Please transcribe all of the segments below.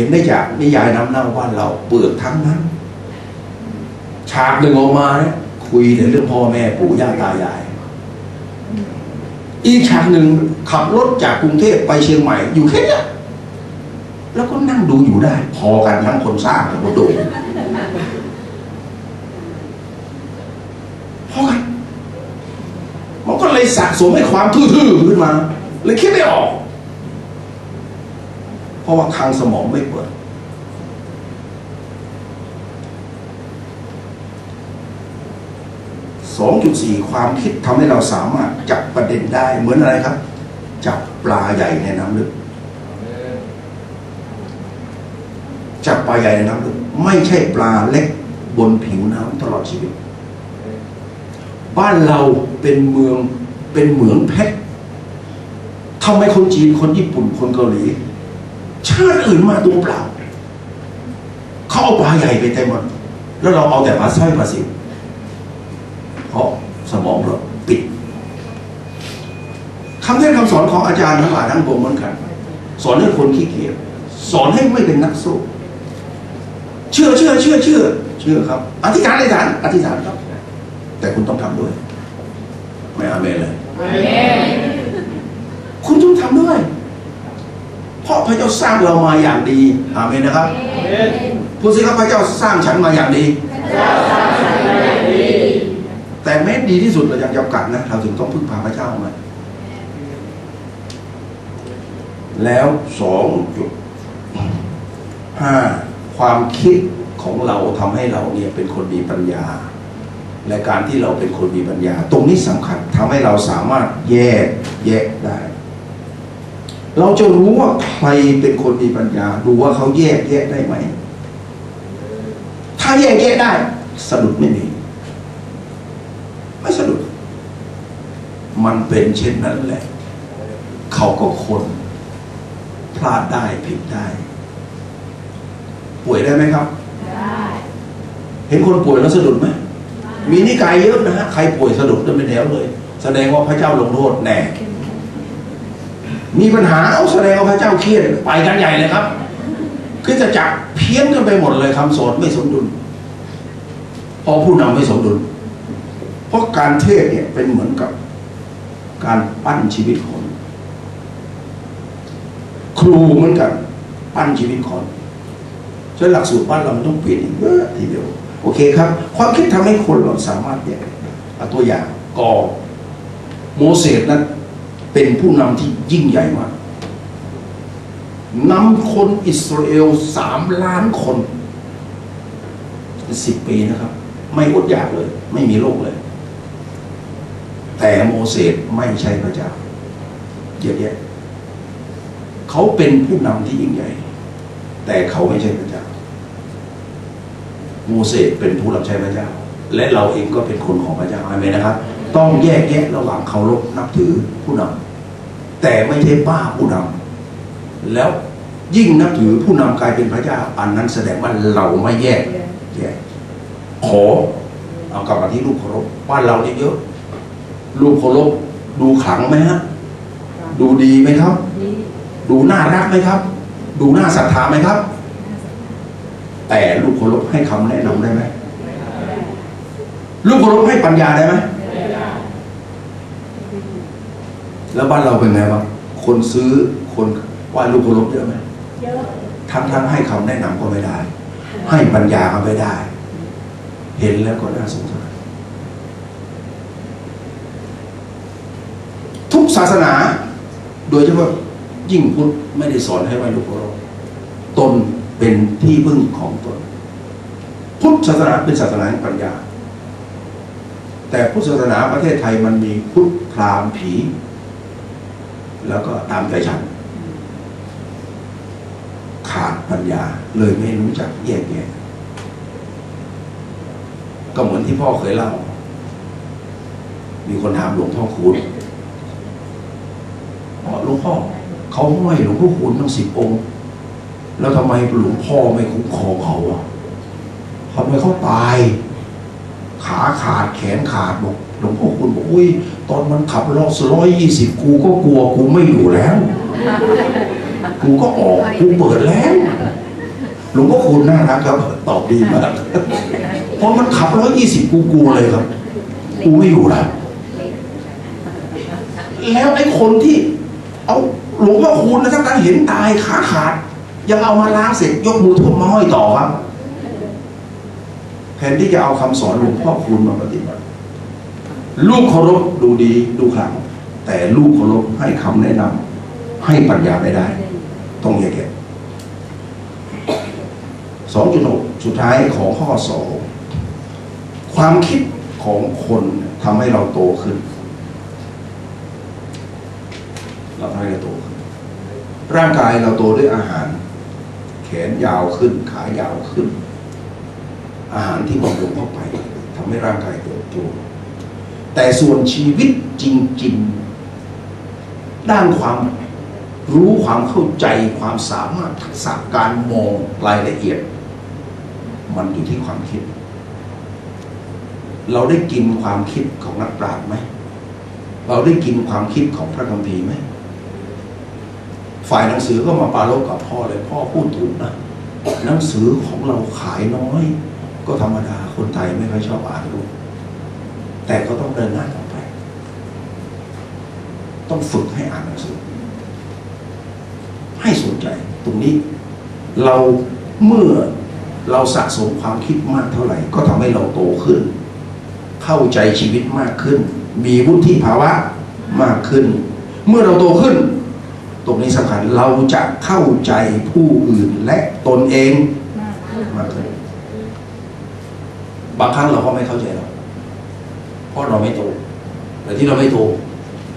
ห็นได้จากนิยายน้ำเน่าบ้านเราเปลือกทั้งนั้น ฉากหนึ่งออกมาเนี่ยคุยแต่เรื่องพ่อแม่ปู่ย่าตายาย อีกฉากหนึ่งขับรถจากกรุงเทพไปเชียงใหม่อยู่แค่นี้แล้วก็นั่งดูอยู่ได้ พอกันทั้งคนสร้างกับคนดูพอกันมันก็เลยสะสมให้ความทื่อๆขึ้นมาเลยคิดไม่ออก ราะว่าคลังสมองไม่เปิด 2.4 ความคิดทำให้เราสามารถจับประเด็นได้เหมือนอะไรครับ จับปลาใหญ่ในน้ำลึก จับปลาใหญ่ในน้ำลึก ไม่ใช่ปลาเล็กบนผิวน้ำตลอดชีวิต บ้านเราเป็นเมืองเป็นเหมืองเพชรทำไมคนจีนคนญี่ปุ่นคนเกาหลี ชาติอื่นมาตัวเปล่าเขาเอาปลาใหญ่ไปเต็มหมดแล้วเราเอาแต่ปลาสร้อยปลาสิวเพราะสมองเราปิดคำเทศน์คำสอนของอาจารย์ทั้งหลายทั้งปวงเหมือนกัน สอนให้คนขี้เกียจสอนให้ไม่เป็นนักสู้เชื่อเชื่อเชื่อเชื่อเชื่อครับ อธิษฐานอธิษฐานอธิษฐานครับ แต่คุณต้องทำด้วย ไม่อาเมนเลย คุณต้องทำด้วย เพ ราะพระเจ้าสร้างเรามาอย่างดีอาเมนนะครับพูดสิครับพระเจ้าสร้างฉันมาอย่างดี แต่แม้ดีที่สุดเรายังจำกัดนะเราถึงต้องพึ่งพาพระเจ้ามาแล้วสองจุดห้าความคิดของเราทำให้เราเนี่ยเป็นคนมีปัญญา และการที่เราเป็นคนมีปัญญา ตรงนี้สำคัญทำให้เราสามารถแยกแยกได้ เราจะรู้ว่าใครเป็นคนมีปัญญา ดูว่าเขาแยกแยะได้ไหม ถ้าแยกแยะได้สะดุดไม่มีไม่สะดุด มันเป็นเช่นนั้นแหละ เขาก็คนพลาดได้ผิดได้ ป่วยได้ไหมครับเห็นคนป่วยแล้วสะดุดไหม มีนิกายเยอะนะฮะ ใครป่วยสะดุดจะเป็นแถวเลย แสดงว่าพระเจ้าลงโทษแน่ มีปัญหาเอาแสดงว่าพระเจ้าเครียดไปกันใหญ่เลยครับคือจะจับเพี้ยนกันไปหมดเลยคำสอนไม่สมดุลเพราะผู้นำไม่สมดุล เพราะการเทศเนี่ยเป็นเหมือนกับ การปั้นชีวิตคน ครูเหมือนกันปั้นชีวิตคนฉะนั้นหลักสูตรบ้านเราต้องเปลี่ยนอีกเยอะทีเดียวโอเคครับ ความคิดทำให้คนเราสามารถแยกเอาตัวอย่างกอโมเสสนั้น เป็นผู้นำที่ยิ่งใหญ่มากนำคนอิสราเอลสามล้านคนสิบปีนะครับ ไม่อดอยากเลย ไม่มีโรคเลย แต่โมเสสไม่ใช่พระเจ้าเยอะแยะเขาเป็นผู้นำที่ยิ่งใหญ่ แต่เขาไม่ใช่พระเจ้าโมเสสเป็นผู้รับใช้พระเจ้า และเราเองก็เป็นคนของพระเจ้าใช่ไหมนะครับ ต้องแยกแยะระหว่างเคารพนับถือผู้นำแต่ไม่ใช่บ้าผู้นำแล้วยิ่งนับถือผู้นำกลายเป็นพระเจ้าอันนั้นแสดงว่าเราไม่แยกแยกขอเอากลับมาที่รูปเคารพบ้านเราเนี่ยเยอะรูปเคารพดูขลังไหมฮะดูดีไหมครับ ดูน่ารักไหมครับ ดูน่าศรัทธาไหมครับ แต่ลูกเคารพให้คำแนะนำได้ไหมลูกเคารพให้ปัญญาได้ไหม แล้วบ้านเราเป็นไงบ้างคนซื้อคนไหว้ลูกเคารพเยอะไหมเยอะทั้งทั้งให้คำแนะนำก็ไม่ได้ ให้ปัญญาก็ไม่ได้ เห็นแล้วก็น่าสงสารทุกศาสนา โดยเฉพาะยิ่งพุทธไม่ได้สอนให้ไหว้ลูกเคารพตนเป็นที่พึ่งของตน พุทธศาสนาเป็นศาสนาแห่งปัญญา แต่พุทธศาสนาประเทศไทยมันมีพุทธพราหมณ์ผี แล้วก็ตามใจฉัน ขาดปัญญา เลยไม่รู้จักแยกแยะก็เหมือนที่พ่อเคยเล่า มีคนถามหลวงพ่อคูณบอกหลวงพ่อเขาห้อยหลวงพ่อคูณทั้งสิบองค์ แล้วทำไมหลวงพ่อไม่คุ้มครองเขาอะทำไมเขาตาย ขาขาดแขนขาดบอก หลวงพ่อคุณบอกอุ้ยตอนมันขับรถร้อยยี่สิบกูก็กลัวกูไม่อยู่แล้ว กูก็ออกกูเปิดแล้วหลวงพ่อคุณน่ารักครับ ตอบดีมากเพราะมันขับร้อยยี่สิบกูกลัวเลยครับ กูไม่อยู่แล้วแล้วไอ้คนที่ เอาหลวงพ่อคุณนะถ้าการเห็นตายขาขาด ยังเอามาล้างเสร็จยกมือทุ่มมาห้อยต่อครับแทนที่จะเอาคำสอนหลวงพ่อคุณมาปฏิบัติ ลูกเคารพดูดีดูขลัง แต่ลูกเคารพให้คำแนะนำให้ปัญญาไม่ได้ ต้องแยกแยะสองจุดหกสุดท้ายของข้อสองความคิดของคนทำให้เราโตขึ้น เราทำให้เราโตขึ้น ร่างกายเราโตด้วยอาหาร แขนยาวขึ้น ขายาวขึ้น อาหารที่บำรุงเข้าไปทำให้ร่างกายเติบโต แต่ส่วนชีวิตจริง ๆ ด้านความรู้ความเข้าใจความสามารถทักษะการมองรายละเอียด มันอยู่ที่ความคิด เราได้กินความคิดของนักปราชญ์ไหมเราได้กินความคิดของพระคัมภีร์ไหมฝ่ายหนังสือก็มาปาลบกับพ่อเลยพ่อพูดถูกนะหนังสือของเราขายน้อย ก็ธรรมดาคนไทยไม่ค่อยชอบอ่านลูก แต่ก็ต้องเดินหน้าต่อไป ต้องฝึกให้อ่านหนังสือ ให้สนใจตรงนี้ เราเมื่อเราสะสมความคิดมากเท่าไหร่ ก็ทำให้เราโตขึ้น เข้าใจชีวิตมากขึ้น มีวุฒิภาวะมากขึ้น เมื่อเราโตขึ้น ตรงนี้สำคัญเราจะเข้าใจผู้อื่นและตนเองมากขึ้นบางครั้งเราก็ไม่เข้าใจเราเพ ราะเราไม่โตแต่ที่เราไม่โต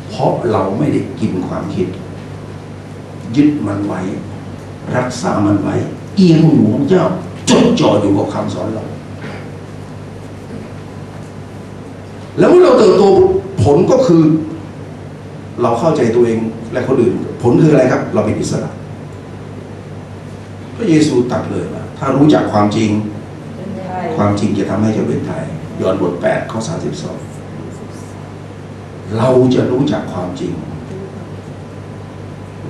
เพราะเราไม่ได้กินความคิด ยึดมันไว้ รักษามันไว้ เอียงหูของเจ้าจดจ่ออยู่กับคำสอนเรา แล้วเมื่อเราเติบโตผลก็คือ เราเข้าใจตัวเองและคนอื่น ผลคืออะไรครับ เราเป็นอิสระพระเยซูตรัสเลยว่าถ้ารู้จักความจริง ความจริงจะทำให้เจ้าเป็นไทยย้อนบทแปดข้อสาสิบสอง เราจะรู้จักความจริง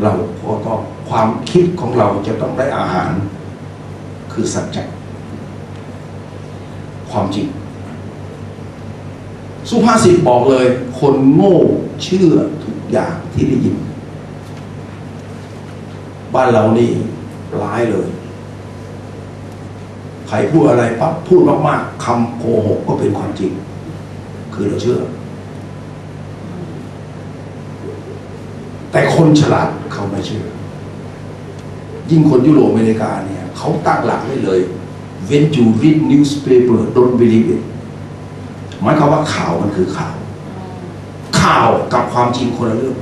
เราก็ต้องความคิดของเราจะต้องได้อาหาร คือสัจจะความจริง สุภาษิตบอกเลย คนโง่เชื่อทุกอย่างที่ได้ยิน บ้านเรานี่ร้ายเลย ใครพูดอะไรปั๊บพูดมากๆคำโกหกก็เป็นความจริง คือเราเชื่อ แต่คนฉลาดเขาไม่เชื่อ ยิ่งคนยุโรปอเมริกาเนี่ยเขาตั้งหลักไว้เลย when you read newspaper don't believe it หมายความว่าข่าวมันคือข่าว ข่าวกับความจริงคนละเรื่อง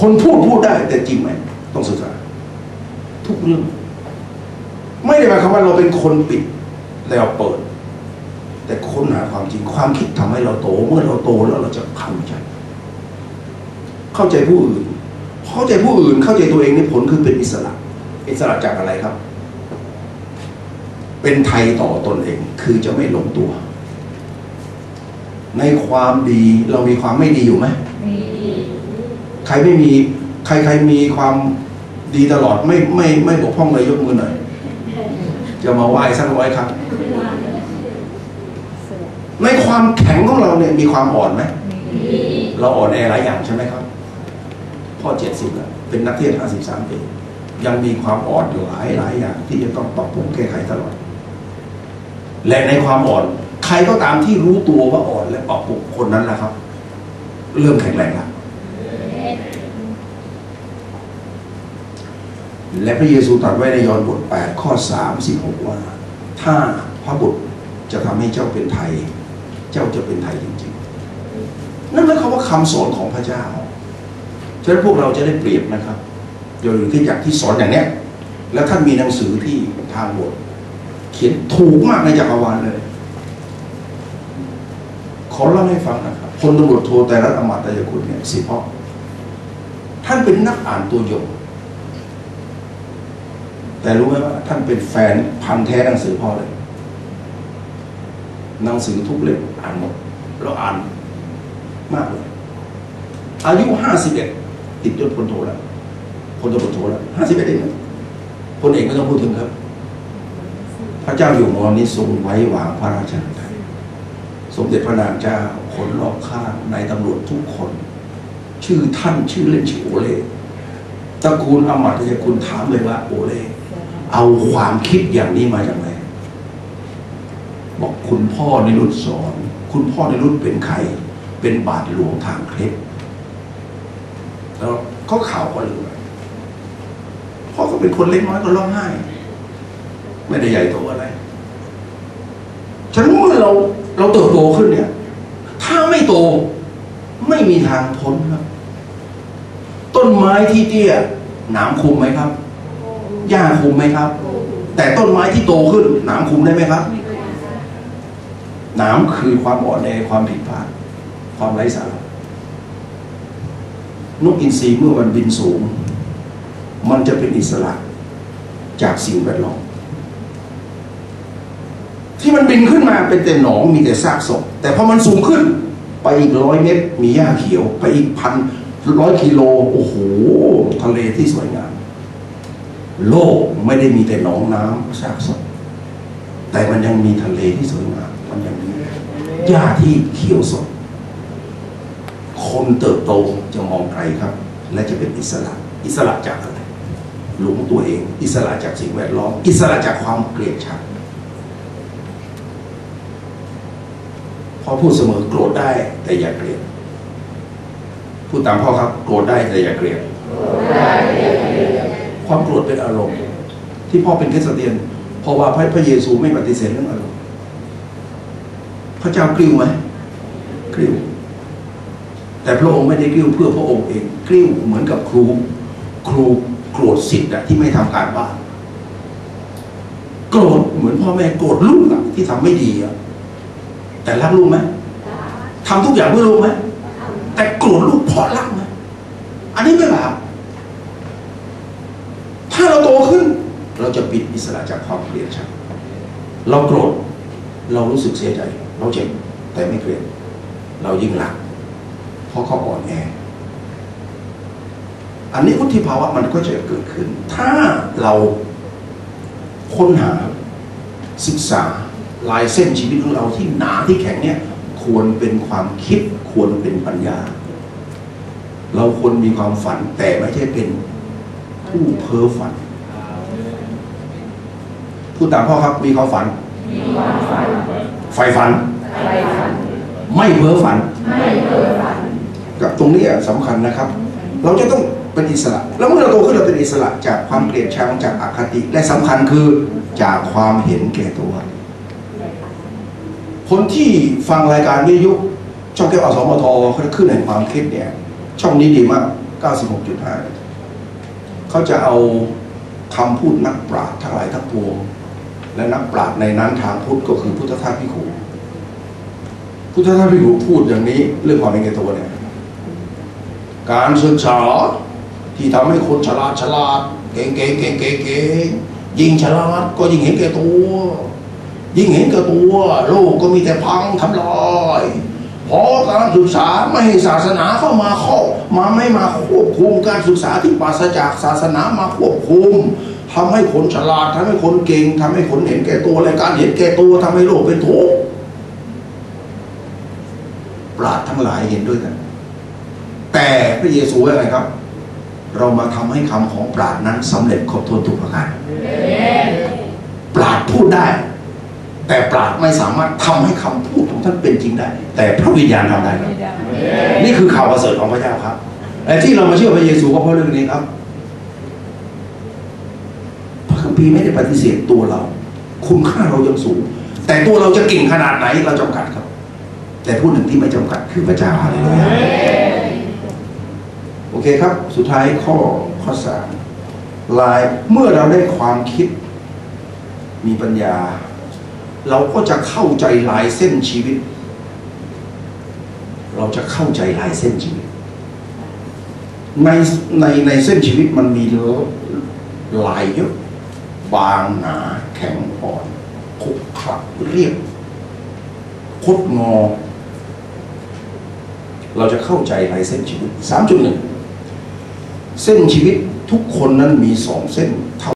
คนพูดพูดได้ แต่จริงไหมต้องศึกษา ทุกเรื่อง ไม่ได้หมายความว่าเราเป็นคนปิดแล้วเปิด แต่ค้นหาความจริงความคิดทำให้เราโต เมื่อเราโตแล้วเราจะเข้าใจ เข้าใจผู้อื่น เข้าใจผู้อื่น เข้าใจตัวเองนี่ผลคือเป็นอิสระ อิสระจากอะไรครับ เป็นไทยต่อตนเอง คือจะไม่หลงตัว ในความดีเรามีความไม่ดีอยู่ไหมใครไม่มี ใครใครมีความดีตลอดไม่ไม่ไม่บกพร่องเลยยกมือหน่อยจะมาไหว้สักร้อยครับ ในความแข็งของเราเนี่ยมีความอ่อนไหมเราอ่อนแอหลายอย่างใช่ไหมครับ พ่อเจ็ดสิบแล้วเป็นนักเทศห้าสิบสามปียังมีความอ่อนอยู่หลายหลายอย่าง ที่จะต้องปรับปรุงแก้ไขตลอด และในความอ่อน ใครก็ตามที่รู้ตัวว่าอ่อนและปรับปรุงคนนั้นแหละครับ เริ่มแข็งแรงแล้วและพระเยซูตรัสไว้ในยอห์นบท 8 ข้อ 36 ว่า ถ้าพระบุตรจะทำให้เจ้าเป็นไทย เจ้าจะเป็นไทยจริง ๆ นั่นหมายความว่าคำสอนของพระเจ้า ฉะนั้นพวกเราจะได้เปรียบนะครับ โดยที่อยางที่สอนอย่างเนี้ย แล้วท่านมีหนังสือที่ทางบท เขียนถูกมากในจักรวาลเลย ขอเล่าให้ฟังนะครับพลตำรวจโทแต่รัตนอมตะยคุณเนี่ยสิพ่อท่านเป็นนักอ่านตัวยงแต่รู้ไหมว่าท่านเป็นแฟนพันธ์แท้หนังสือพ่อเลย หนังสือทุกเล่มอ่านหมดเราอ่านมากเลย อายุห้าสิบเอ็ด ติดยศพลโทแล้วพลตำรวจโทแล้วห้าสิบเอ็ดเองนะพลเอกไม่ต้องพูดถึงครับ พระเจ้าอยู่หัวนี้ทรงไว้วางพระราชาสมเด็จพระนางเจ้าคนรอบข้างนายตำรวจทุกคน ชื่อท่านชื่อเล่นชื่อโอเล่ตระกูลอมาตยคุณถามเลยว่าโอเล่เอาความคิดอย่างนี้มาจากไหนบอกคุณพ่อในรุ่นสอน คุณพ่อในรุ่นเป็นใคร เป็นบาทหลวงทางเคล็ด แล้วก็ข่าวก็เลยพ่อก็เป็นคนเล็กน้อยก็ร้องไห้ ไม่ได้ใหญ่โตอะไรฉะนั้นเมื่อเราเราเติบโตขึ้นเนี่ย ถ้าไม่โตไม่มีทางพ้นครับ ต้นไม้ที่เตี้ยหนามคุมไหมครับหญ้าคุมไหมครับ แต่ต้นไม้ที่โตขึ้นหนามคุมได้ไหมครับหนามคือความอ่อนแอความผิดพลาดความไร้สาระ นกอินทรีเมื่อมันบินสูง มันจะเป็นอิสระจากสิ่งแวดล้อมที่มันบินขึ้นมาเป็นแต่หนองมีแต่ซากศพแต่พอมันสูงขึ้นไปอีกร้อยเมตร มีหญ้าเขียว ไปอีกพันร้อยกิโลโอ้โหทะเลที่สวยงามโลกไม่ได้มีแต่หนองน้ำซากศพแต่มันยังมีทะเลที่สวยงามมันยังมีหญ้าที่เขียวสด คนเติบโตจะมองไกลครับ และจะเป็นอิสระ อิสระจากอะไรหลงตัวเอง อิสระจากสิ่งแวดล้อม อิสระจากความเกลียดชังพ่อพูดเสมอโกรธได้แต่อย่าเกลียดพูดตามพ่อครับ โกรธได้แต่อย่าเกลียดความโกรธเป็นอารมณ์ ที่พ่อเป็นคริสเตียน เพราะว่าพระพระเยซูไม่ปฏิเสธเรื่องอารมณ์พระเจ้ากลิ้วไหมกลิ้ว แต่พระองค์ไม่ได้กลิ้วเพื่อพระองค์เองกลิ้วเหมือนกับครู ครูโกรธสิทธิ์ที่ไม่ทำการบ้านโกรธเหมือนพ่อแม่โกรธลูกอะที่ทำไม่ดีอะแต่รักลูกไหมทำทุกอย่างเพื่อลูกไหมแต่โกรธลูกเพราะรักไหมอันนี้ไม่บาปถ้าเราโตขึ้น เราจะปิดอิสระจากความเกลียดชังเราโกรธเรารู้สึกเสียใจ เราเจ็บแต่ไม่เกลียดเรายิ่งรัก เพราะเขาอ่อนแอ อันนี้วุฒิภาวะมันก็จะเกิดขึ้น ถ้าเราค้นหาศึกษาลายเส้นชีวิตของเราที่หนาที่แข็งเนี่ย ควรเป็นความคิดควรเป็นปัญญา เราควรมีความฝันแต่ไม่ใช่เป็นผู้เพ้อฝันพูดตามพ่อครับมีความฝันมีความฝันไฟฝันใฝ่ฝัน ไม่เพ้อฝัน ไม่เพ้อฝัน กับตรงนี้สำคัญนะครับ เราจะต้องเป็นอิสระ แล้วเมื่อเราโตขึ้นเราเป็นอิสระจากความเกลียดชังจากอคติ และสำคัญคือจากความเห็นแก่ตัว คนที่ฟังรายการวิทยุช่องแก้วอสมทเขาจะขึ้นในความคิดเนี่ย ช่องนี้ดีมาก 96.5 เขาจะเอาคำพูดนักปราชญ์ทั้งหลายทั้งปวง และนักปราชญ์ในนั้นทางพุทธก็คือพุทธทาสพิคูพุทธทาสพิคูพูดอย่างนี้เรื่องความเป็นแก่ตัวเนี่ย การศึกษาที่ทำให้คนฉลาดฉลาดเก่งเก่งเก่งเก่งเก่งยิ่งฉลาดก็ยิ่งเห็นแก่ตัว ยิ่งเห็นแก่ตัว โลกก็มีแต่พังทำลายเพราะการศึกษาไม่ให้ศาสนาเข้ามาเข้ามาไม่มาควบคุมการศึกษาที่ปราศจากศาสนามาควบคุมทำให้คนฉลาดทำให้คนเก่งทำให้คนเห็นแก่ตัวและการเห็นแก่ตัวทำให้โลกเป็นทุกข์ปราดทั้งหลายเห็นด้วยกัน แต่พระเยซูว่าไงครับ เรามาทำให้คำของปราดนั้นสำเร็จครบถ้วนทุกประการปราดพูดได้ แต่ปราดไม่สามารถทำให้คำพูดของท่านเป็นจริงได้ แต่พระวิญญาณทำได้ครับนี่คือข่าวประเสริฐของพระเจ้าครับแต่ที่เรามาเชื่อพระเยซูก็เพราะเรื่องนี้ครับพระคัมภีร์ไม่ได้ปฏิเสธตัวเรา คุณค่าเรายังสูง แต่ตัวเราจะเก่งขนาดไหนเราจำกัดครับ แต่ผู้หนึ่งที่ไม่จำกัดคือพระเจ้าฮาเลลูยา โอเคครับ สุดท้ายข้อข้อสามลายเมื่อเราได้ความคิดมีปัญญา เราก็จะเข้าใจลายเส้นชีวิต เราจะเข้าใจลายเส้นชีวิต ในในในเส้นชีวิตมันมีลายเยอะบางหนาแข็งอ่อนขรุขระเรียบคดงอ เราจะเข้าใจลายเส้นชีวิต 3.1 เส้นชีวิตทุกคนนั้นมีสองเส้นเท่า